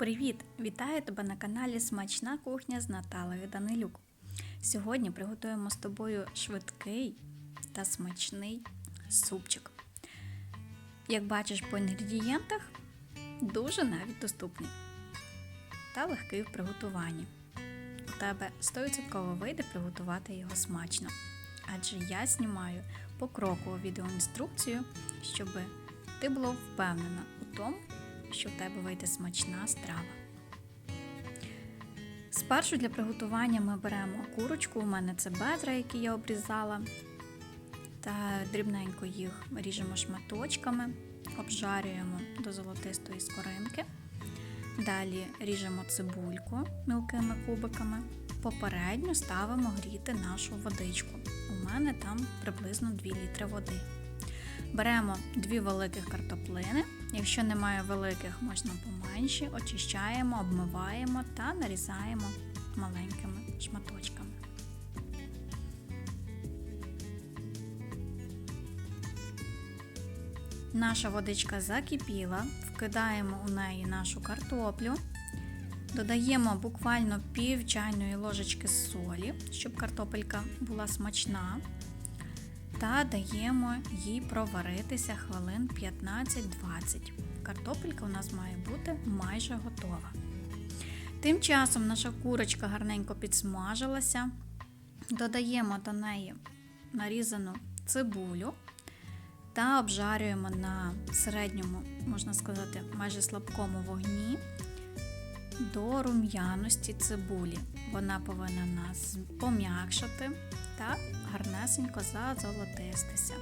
Привіт! Вітаю тебе на каналі Смачна кухня з Наталею Данилюк. Сьогодні приготуємо з тобою швидкий та смачний супчик. Як бачиш по інгредієнтах, дуже навіть доступний та легкий в приготуванні. У тебе 100% вийде приготувати його смачно, адже я знімаю покрокову відеоінструкцію, щоб ти була впевнена у тому, що в тебе вийде смачна страва. Спершу для приготування ми беремо курочку, у мене це бедра, які я обрізала, та дрібненько їх ріжемо шматочками, обжарюємо до золотистої скоринки. Далі ріжемо цибульку мілкими кубиками. Попередньо ставимо гріти нашу водичку. У мене там приблизно 2 літри води. Беремо дві великих картоплини. Якщо немає великих, можна поменші, очищаємо, обмиваємо та нарізаємо маленькими шматочками. Наша водичка закипіла, вкидаємо у неї нашу картоплю, додаємо буквально пів чайної ложечки солі, щоб картопелька була смачна та даємо їй проваритися хвилин 15-20. Картопелька у нас має бути майже готова. Тим часом наша курочка гарненько підсмажилася. Додаємо до неї нарізану цибулю та обжарюємо на середньому, можна сказати, майже слабкому вогні до рум'яності цибулі. Вона повинна нас пом'якшати та гарнесенько зазолотистися.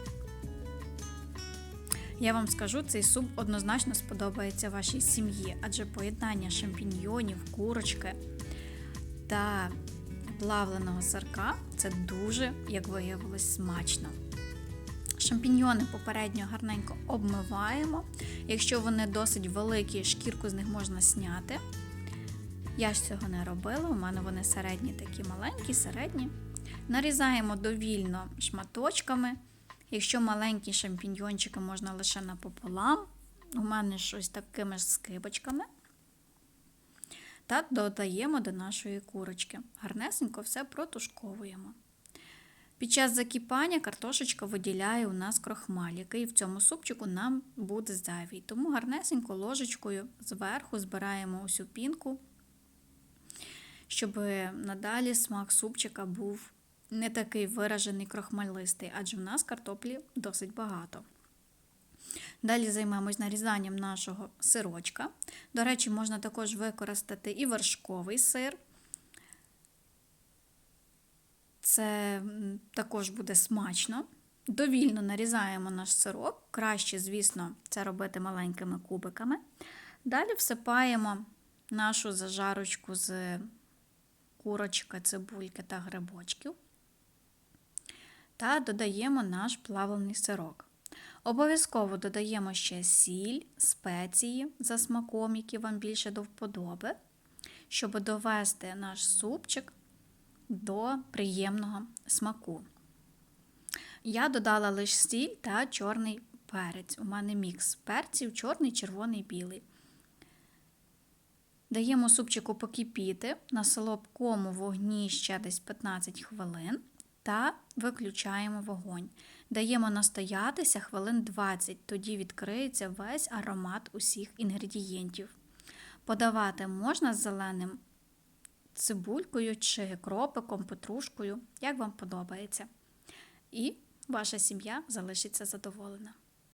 Я вам скажу, цей суп однозначно сподобається вашій сім'ї, адже поєднання шампіньйонів, курочки та плавленого сирка це дуже, як виявилось, смачно. Шампіньйони попередньо гарненько обмиваємо. Якщо вони досить великі, шкірку з них можна зняти. Я ж цього не робила, у мене вони середні такі маленькі, середні. Нарізаємо довільно шматочками. Якщо маленькі шампіньйончики можна лише напополам, у мене щось такими ж скибочками. Та додаємо до нашої курочки. Гарнесенько все протушковуємо. Під час закіпання картошечка виділяє у нас крохмаль, який в цьому супчику нам буде зайвий. Тому гарнесенько ложечкою зверху збираємо усю пінку, щоб надалі смак супчика був не такий виражений крохмалистий, адже в нас картоплі досить багато. Далі займемось нарізанням нашого сирочка. До речі, можна також використати і вершковий сир. Це також буде смачно. Довільно нарізаємо наш сирок. Краще, звісно, це робити маленькими кубиками. Далі всипаємо нашу зажарочку з курочки, цибульки та грибочків та додаємо наш плавлений сирок. Обов'язково додаємо ще сіль, спеції за смаком, які вам більше до вподоби, щоб довести наш супчик до приємного смаку. Я додала лише сіль та чорний перець. У мене мікс перців, чорний, червоний, білий. Даємо супчику покипіти на солодкому вогні ще десь 15 хвилин та виключаємо вогонь. Даємо настоятися хвилин 20, тоді відкриється весь аромат усіх інгредієнтів. Подавати можна з зеленим цибулькою чи кропиком, петрушкою, як вам подобається. І ваша сім'я залишиться задоволена.